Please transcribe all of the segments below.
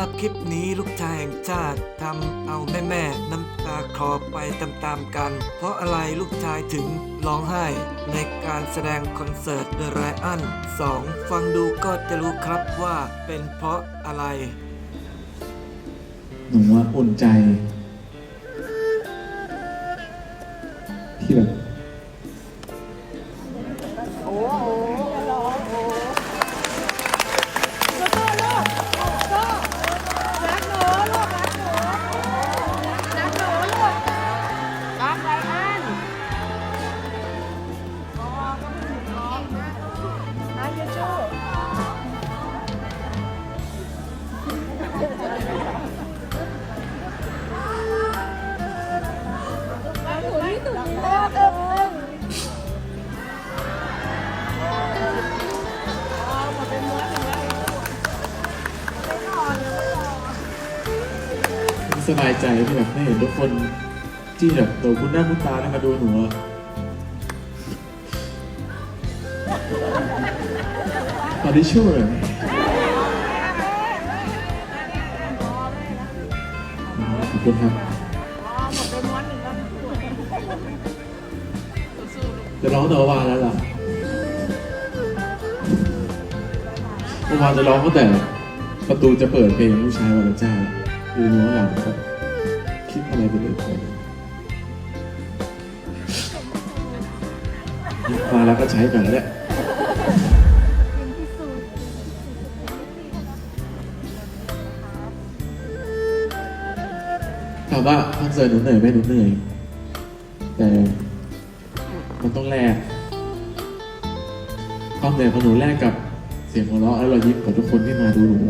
รับคลิปนี้ลูกชายแห่งชาติทำเอาแม่แม่น้ำตาคลอไปตามๆกัน เพราะอะไรลูกชายถึงร้องไห้ ในการแสดงคอนเสิร์ต The Lion 2ฟังดูก็จะรู้ครับว่าเป็นเพราะอะไร หนูว่าอุ่นใจ ที่แบบ สบายใจที่แบบได้เห็นทุกคนที่แบบโดนคุณหน้าคุณตาได้วมาดูหนูอะขอที่ช่วยขอบคุณครับจะร้องแต่วานแล้วล่ะเมื่อวานจะร้องตั้งแต่ประตูจะเปิดเพลงลูกชายวันละเจ้า อร้องหลังก็คิดอะไรไปเลยไปมาแล้วก็ใช้กันแล้วแหละถามว่าคอนเสิร์ตหนูเหนื่อยไหมหนูเหนื่อย แต่มันต้องแลกความเหนื่อยของหนูแลกกับเสียงหัวเราะและรอยยิ้มของทุกคนที่มาดูหนู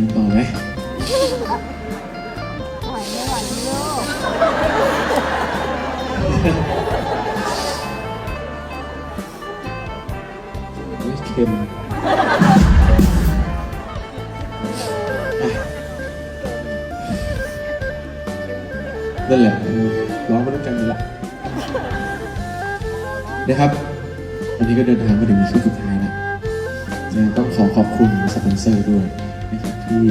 กันต่อไหมไหวไม่ไหวโยกไม่เค็มนั่นแหละเออร้องมาด้วยกันนี่แหละนะครับ วันนี้ก็เดินทางมาถึงช่วงสุดท้ายแล้วจะต้องขอขอบคุณสปอนเซอร์ด้วยนะครับ ที่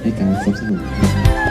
ให้การสนับสนุน